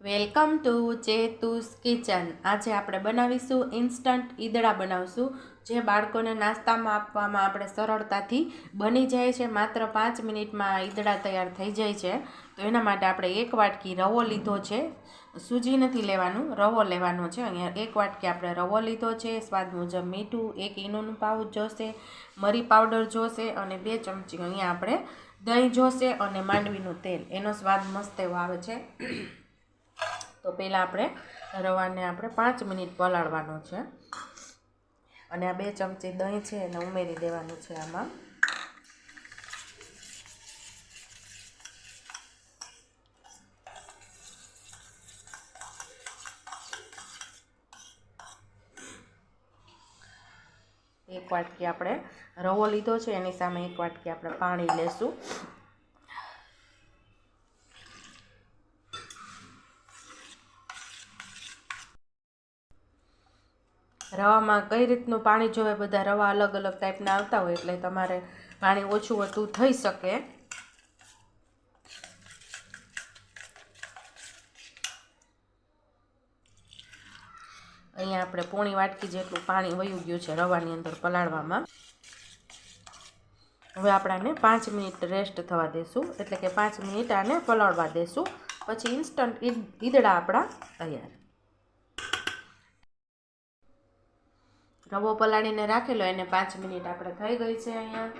Welcome to ચેતુસ kitchen. આજે આપણે બનાવીશું ઇન્સ્ટન્ટ ઈદડા બનાવશું, જે બાળકોને નાસ્તામાં આપવામાં આપણે સરળતાથી બની જાય છે. માત્ર પાંચ મિનિટમાં ઈદડા તૈયાર થઈ જાય છે. તો એના માટે આપણે એક વાટકી રવો લીધો છે. સૂજી નથી લેવાનું, રવો લેવાનો છે. અહીંયા એક વાટકી આપણે રવો લીધો છે. સ્વાદ મુજબ મીઠું, એક ઈનોનું પાઉચ જોશે, મરી પાવડર જોશે અને બે ચમચી અહીંયા આપણે દહીં જોશે અને માંડવીનું તેલ. એનો સ્વાદ મસ્ત એવો આવે છે. તો પહેલાં આપણે રવાને આપણે પાંચ મિનિટ પલાળવાનો છે. અને આ બે ચમચી દહીં છે એને ઉમેરી દેવાનું છે આમાં. એક વાટકી આપણે રવો લીધો છે, એની સામે એક વાટકી આપણે પાણી લેશું. રવામાં કઈ રીતનું પાણી જોવે બધા રવા અલગ અલગ ટાઈપના આવતા હોય એટલે તમારે પાણી ઓછું વધુ થઈ શકે. અહીંયા આપણે પોણી વાટકી જેટલું પાણી વયું ગયું છે રવાની અંદર પલાળવામાં. હવે આપણાને પાંચ મિનિટ રેસ્ટ થવા દેશું. એટલે કે પાંચ મિનિટ આને પલાળવા દેશું. પછી ઇન્સ્ટન્ટ ઈદડા આપણા તૈયાર. રવો પલાળીને રાખેલો, એને પાંચ મિનિટ આપણે થઈ ગઈ છે અહીંયા.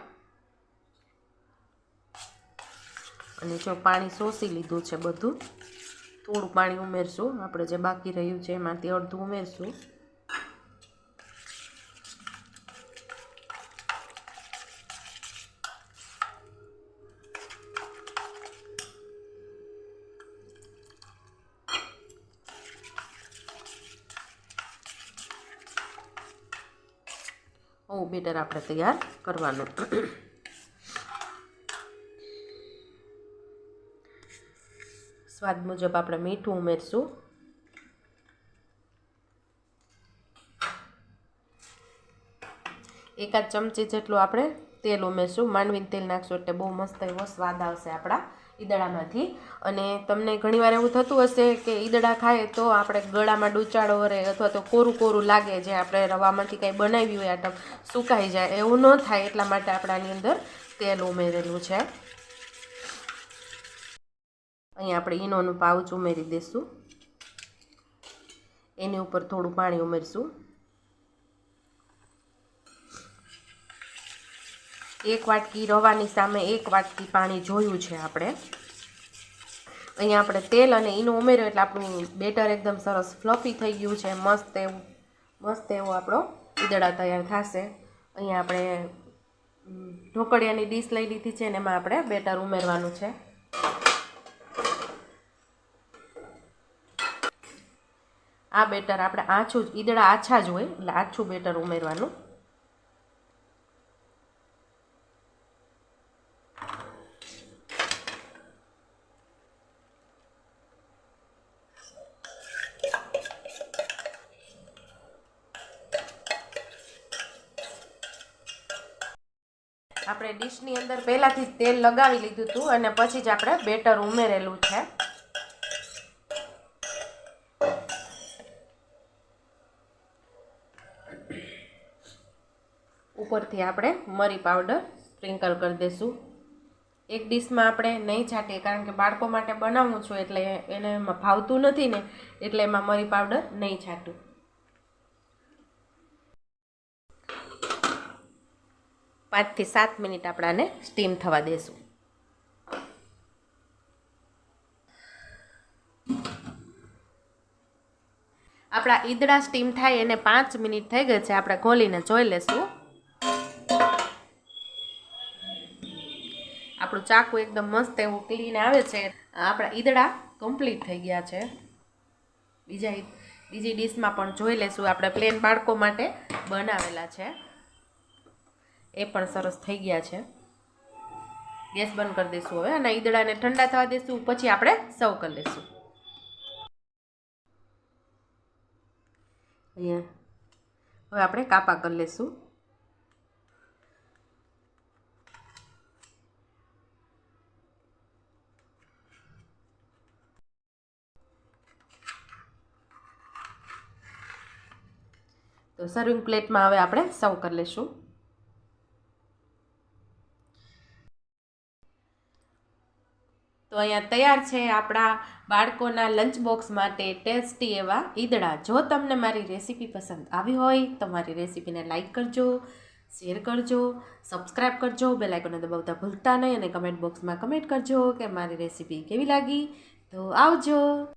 અને જો પાણી શોષી લીધું છે બધું, થોડું પાણી ઉમેરશું. આપણે જે બાકી રહ્યું છે એમાંથી અડધું ઉમેરશું. આવું બેટર આપણે તૈયાર કરવાનું. સ્વાદ મુજબ આપણે મીઠું ઉમેરશું. એકાદ ચમચી જેટલું આપણે તેલ ઉમેરશું. માંડવીને તેલ નાખશું એટલે બહુ મસ્ત એવો સ્વાદ આવશે આપણા. ઈદડામાંથી. અને તમને ઘણીવાર એવું થતું હશે કે ઈદડા ખાય તો આપણે ગળામાં ડૂચાડો વરે અથવા તો કોરું કોરું લાગે જે આપણે રવામાંથી કંઈ બનાવ્યું હોય આટમ સુકાઈ જાય, એવું ન થાય એટલા માટે આપણે આની અંદર તેલ ઉમેરેલું છે. અહીં આપણે ઈનોનું પાઉચ ઉમેરી દઈશું એની ઉપર થોડું પાણી ઉમેરશું. એક વાટકી રવાની સામે એક વાટકી પાણી જોયું છે આપણે. અહીંયા આપણે તેલ અને એનું ઉમેર્યો એટલે આપણું બેટર એકદમ સરસ ફ્લફી થઈ ગયું છે. મસ્ત એવું, મસ્ત એવો આપણો ઈદડા તૈયાર થશે. અહીંયા આપણે ઢોકળિયાની ડીશ લઈ લીધી છે ને એમાં આપણે બેટર ઉમેરવાનું છે. આ બેટર આપણે આછું જ, ઈદડા આછા જ હોય એટલે આછું બેટર ઉમેરવાનું. આપણે ડીશની અંદર પહેલાંથી તેલ લગાવી લીધું હતું અને પછી જ આપણે બેટર ઉમેરેલું છે. ઉપરથી આપણે મરી પાવડર સ્પ્રિંકલ કરી દઈશું એક ડીશમાં આપણે નહીં છાંટીએ, કારણ કે બાળકો માટે બનાવવું છું એટલે એને એમાં ભાવતું નથી ને, એટલે એમાં મરી પાવડર નહીં છાંટું. પાંચથી સાત મિનિટ આપણાને સ્ટીમ થવા દેશું. આપણા ઈદડા સ્ટીમ થાય, એને પાંચ મિનિટ થઈ ગઈ છે, આપણે ખોલીને જોઈ લેશું. આપણું ચાકુ એકદમ મસ્ત એવું ક્લીન આવે છે. આપણા ઈદડા કમ્પ્લીટ થઈ ગયા છે. બીજા બીજી ડીશમાં પણ જોઈ લેશું. આપણે પ્લેન બાળકો માટે બનાવેલા છે. એ પણ સરસ થઈ ગયા છે. ગેસ બંધ કરી દઈશું હવે અને ઈદડાને ઠંડા થવા દઈશું, પછી આપણે સર્વ કરી લઈશું. અહીંયા. હવે આપણે કાપા કરી લઈશું. તો સર્વિંગ પ્લેટમાં હવે આપણે સર્વ કરી લઈશું. તો અહીંયા તૈયાર છે આપણા બાળકોના લંચ બોક્સ માટે ટેસ્ટી એવા ઈદડા. જો તમને મારી રેસીપી પસંદ આવી હોય, તો મારી રેસીપીને લાઇક કરજો શેર કરજો સબસ્ક્રાઈબ કરજો બેલ આઇકોને દબાવતા ભૂલતા નહીં અને કમેન્ટ બોક્સમાં કમેન્ટ કરજો કે મારી રેસીપી કેવી લાગી. તો આવજો.